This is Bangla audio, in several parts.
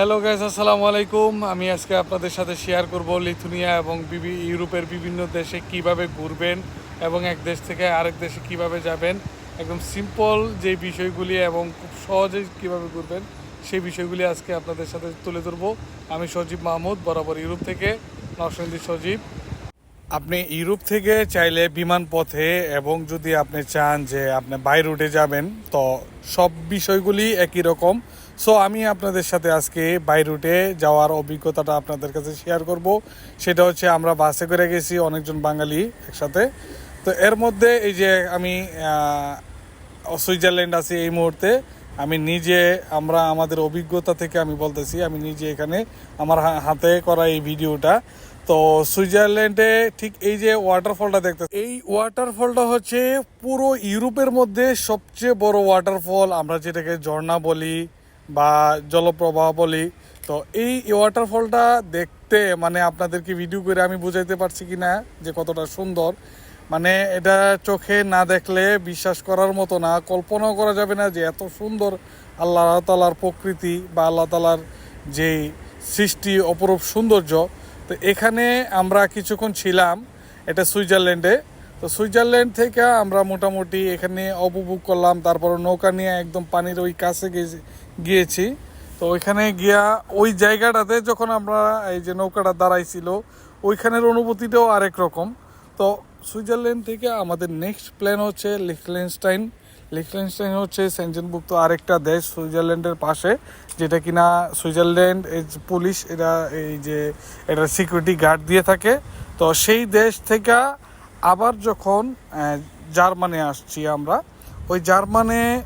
হ্যালো গাইজ আসসালামু আলাইকুম। আমি আজকে আপনাদের সাথে শেয়ার করব লিথুনিয়া এবং ইউরোপের বিভিন্ন দেশে কীভাবে ঘুরবেন এবং এক দেশ থেকে আরেক দেশে কীভাবে যাবেন। একদম সিম্পল যে বিষয়গুলি এবং খুব সহজে কীভাবে ঘুরবেন, সেই বিষয়গুলি আজকে আপনাদের সাথে তুলে ধরবো। আমি সজীব মাহমুদ, বরাবর ইউরোপ থেকে, নরসিংদী সজীব। আপনি ইউরোপ থেকে চাইলে বিমান পথে এবং যদি আপনি চান যে আপনি বাই রুটে যাবেন, তো সব বিষয়গুলি একই রকম। সো আমি আপনাদের সাথে আজকে বাই রুটে যাওয়ার অভিজ্ঞতাটা আপনাদের কাছে শেয়ার করব। সেটা হচ্ছে আমরা বাসে করে গেছি, অনেকজন বাঙালি একসাথে। তো এর মধ্যে এই যে আমি সুইজারল্যান্ড আছি এই মুহূর্তে, আমি নিজে, আমরা আমাদের অভিজ্ঞতা থেকে আমি বলতেছি, আমি নিজে এখানে আমার হাতে করা এই ভিডিওটা। তো সুইজারল্যান্ডে ঠিক এই যে ওয়াটারফলটা দেখতে, এই ওয়াটারফলটা হচ্ছে পুরো ইউরোপের মধ্যে সবচেয়ে বড় ওয়াটারফল আমরা যেটাকে ঝর্ণা বলি বা জলপ্রবাহ বলি, তো এই ওয়াটারফলটা দেখতে মানে আপনাদেরকে ভিডিও করে আমি বুঝাইতে পারছি কি না যে কতটা সুন্দর। মানে এটা চোখে না দেখলে বিশ্বাস করার মতো না, কল্পনাও করা যাবে না যে এত সুন্দর আল্লাহ তালার প্রকৃতি বা আল্লাহ তালার যে সৃষ্টি অপরূপ সৌন্দর্য। তো এখানে আমরা কিছুক্ষণ ছিলাম, এটা সুইজারল্যান্ডে। তো সুইজারল্যান্ড থেকে আমরা মোটামুটি এখানে উপভোগ করলাম, তারপর নৌকা নিয়ে একদম পানির ওই কাছে গিয়ে- গিয়েছি। তো ওইখানে গিয়া ওই জায়গাটাতে যখন আমরা এই যে নৌকাটা দাঁড়াইছিল, ওইখানের অনুভূতিটাও আরেক রকম। তো সুইজারল্যান্ড থেকে আমাদের নেক্সট প্ল্যান হচ্ছে লিখলেনস্টাইন। লিখলেনস্টাইন হচ্ছে সেঞ্জনভুক্ত আরেকটা দেশ সুইজারল্যান্ডের পাশে, যেটা কিনা সুইজারল্যান্ড পুলিশ এরা এই যে এটা সিকিউরিটি গার্ড দিয়ে থাকে। তো সেই দেশ থেকে আবার যখন জার্মানি আসছি আমরা, ওই জার্মানে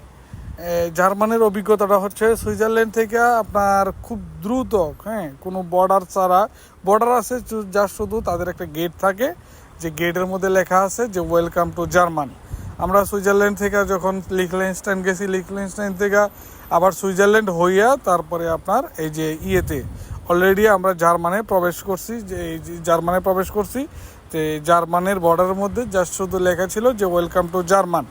জার্মানির অভিজ্ঞতাটা হচ্ছে সুইজারল্যান্ড থেকে আপনার খুব দ্রুত হ্যাঁ কোনো বর্ডার ছাড়া বর্ডার আছে যু- শুধু তাদের একটা গেট থাকে, যে গেটের মধ্যে লেখা আছে যে ওয়েলকাম টু জার্মান আমরা সুইজারল্যান্ড থেকে যখন লিখলেনস্টাইন গেছি, লিখলেনস্টাইন থেকে আবার সুইজারল্যান্ড হইয়া তারপরে আপনার এই যে ইয়েতে অলরেডি আমরা জার্মানে প্রবেশ করছি যে জার্মানে প্রবেশ করছি। যে জার্মানের বর্ডারের মধ্যে জাস্ট শুধু লেখা ছিল যে ওয়েলকাম টু জার্মান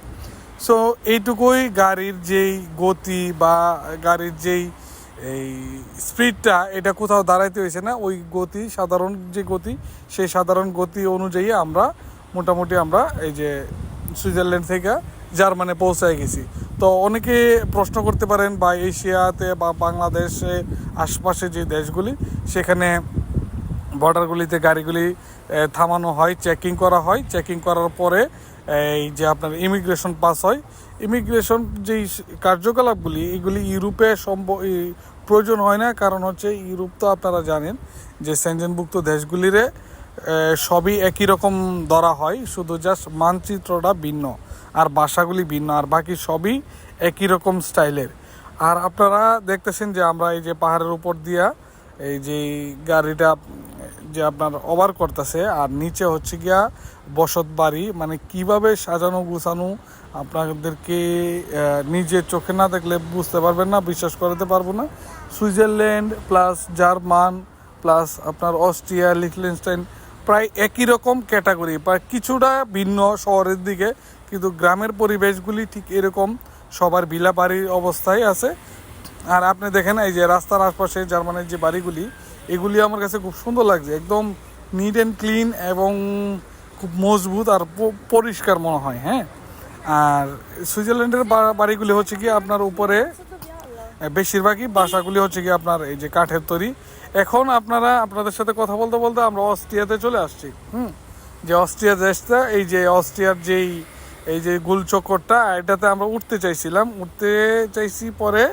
সো এইটুকুই গাড়ির যেই গতি বা গাড়ির যেই এই স্পিডটা এটা কোথাও দাঁড়াইতে হয়েছে না। ওই গতি, সাধারণ যে গতি, সেই সাধারণ গতি অনুযায়ী আমরা, মোটামুটি আমরা এই যে সুইজারল্যান্ড থেকে জার্মানে পৌঁছায় গেছি। তো অনেকে প্রশ্ন করতে পারেন, বা এশিয়াতে বা বাংলাদেশে আশপাশে যে দেশগুলি, সেখানে বর্ডারগুলিতে গাড়িগুলি থামানো হয়, চেকিং করা হয়। চেকিং করার পরে এই যে আপনার ইমিগ্রেশন পাস হয়। ইমিগ্রেশন যেই কার্যকলাপগুলি, এগুলি ইউরোপে সম্ভব প্রয়োজন হয় না। কারণ হচ্ছে ইউরোপ তো আপনারা জানেন যে সেঞ্জনভুক্ত দেশগুলিরে সবই একই রকম ধরা হয়। শুধু জাস্ট মানচিত্রটা ভিন্ন, আর ভাষাগুলি ভিন্ন, আর বাকি সবই একই রকম স্টাইলের। আর আপনারা দেখতেছেন যে আমরা এই যে পাহাড়ের উপর দিয়া, এই যে গাড়িটা যে আপনার ওভার করতেছে, আর নিচে হচ্ছে গিয়া বসত বাড়ি মানে কীভাবে সাজানো গুছানো, আপনাদেরকে নিজে চোখে না দেখলে বুঝতে পারবেন না, বিশ্বাস করাতে পারব না। সুইজারল্যান্ড প্লাস জার্মান প্লাস আপনার অস্ট্রিয়া, লিখলেনস্টাইন প্রায় একই রকম ক্যাটাগরি, প্রায় কিছুটা ভিন্ন শহরের দিকে, কিন্তু গ্রামের পরিবেশগুলি ঠিক এরকম, সবার ভিলা বাড়ির অবস্থায় আছে। আর আপনি দেখেন এই যে রাস্তার আশপাশে জার্মানির যে বাড়িগুলি এগুলি আমার কাছে খুব সুন্দর লাগছে। একদম নিট অ্যান্ড ক্লিন এবং খুব মজবুত আর পরিষ্কার মনে হয় হ্যাঁ? আর সুইজারল্যান্ডের বাড়িগুলি হচ্ছে কি আপনার উপরে বেশিরভাগই বাসাগুলি হচ্ছে কি আপনার এই যে কাঠের তৈরি। এখন আপনারা, আপনাদের সাথে কথা বলতে বলতে আমরা অস্ট্রিয়াতে চলে আসছি, হুম? যে অস্ট্রিয়া দেশটা, এই যে অস্ট্রিয়ার যেই, এই যে গোল চক্করটা এটাতে আমরা উঠতে চাইছিলাম। উঠতে চাইছি পরে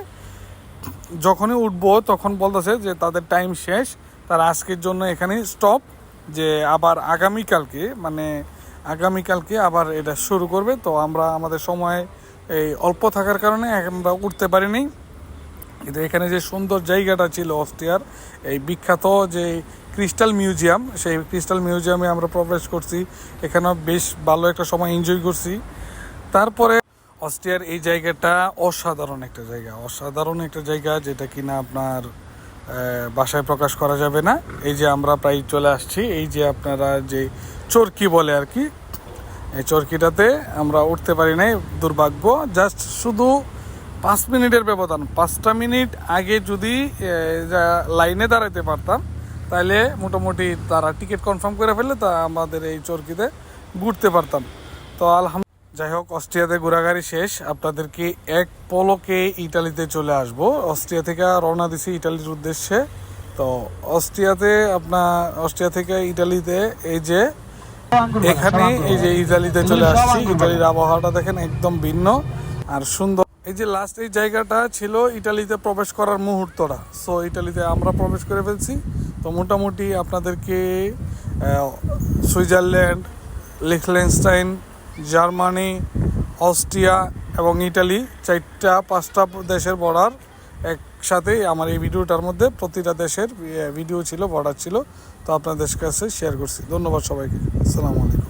যখনই উঠবো, তখন বলতেছে যে তাদের টাইম শেষ, তার আজকের জন্য এখানে স্টপ যে আবার আগামীকালকে মানে আগামীকালকে আবার এটা শুরু করবে। তো আমরা আমাদের সময় এই অল্প থাকার কারণে আমরা উঠতে পারিনি। কিন্তু এখানে যে সুন্দর জায়গাটা ছিল অস্ট্রিয়ার, এই বিখ্যাত যে ক্রিস্টাল মিউজিয়াম, সেই ক্রিস্টাল মিউজিয়ামে আমরা প্রবেশ করছি। এখানেও বেশ ভালো একটা সময় এনজয় করছি। তারপরে অস্ট্রিয়ার এই জায়গাটা অসাধারণ একটা জায়গা। অসাধারণ একটা জায়গা যেটা কিনা আপনার বাসায় প্রকাশ করা যাবে না। এই যে আমরা প্রায় চলে আসছি, এই যে আপনারা যে চরকি বলে আর কি, এই চরকিটাতে আমরা উঠতে পারি নাই, দুর্ভাগ্য। জাস্ট শুধু পাঁচ মিনিটের ব্যবধান। পাঁচটা মিনিট আগে যদি লাইনে দাঁড়াতে পারতাম, তাহলে মোটামুটি তারা টিকিট কনফার্ম করে ফেললে তা আমাদের এই চরকিতে ঘুরতে পারতাম। তো আলহাম যাই হোক অস্ট্রিয়াতে ঘোরাঘুরি শেষ। আপনাদেরকে এক পলকে ইটালিতে চলে আসব। অস্ট্রিয়া থেকে রওনা দিছি ইটালির উদ্দেশ্যে। তো অস্ট্রিয়াতে আপনার, অস্ট্রিয়া থেকে ইটালিতে এই যে, এখানে এই যে ইটালিতে চলে আসছি। ইতালির আবহাওয়াটা দেখেন একদম ভিন্ন আর সুন্দর। এই যে লাস্ট এই জায়গাটা ছিল ইটালিতে প্রবেশ করার মুহূর্তটা। সো ইটালিতে আমরা প্রবেশ করে ফেলছি। তো মোটামুটি আপনাদেরকে সুইজারল্যান্ড, লিখলেনস্টাইন জার্মানি, অস্ট্রিয়া এবং ইটালি চারটা, পাঁচটা দেশের বর্ডার একসাথেই আমার এই ভিডিওটার মধ্যে প্রতিটা দেশের ভিডিও ছিল বর্ডার ছিল। তো আপনাদের কাছে শেয়ার করছি। ধন্যবাদ সবাইকে। আসসালামু আলাইকুম।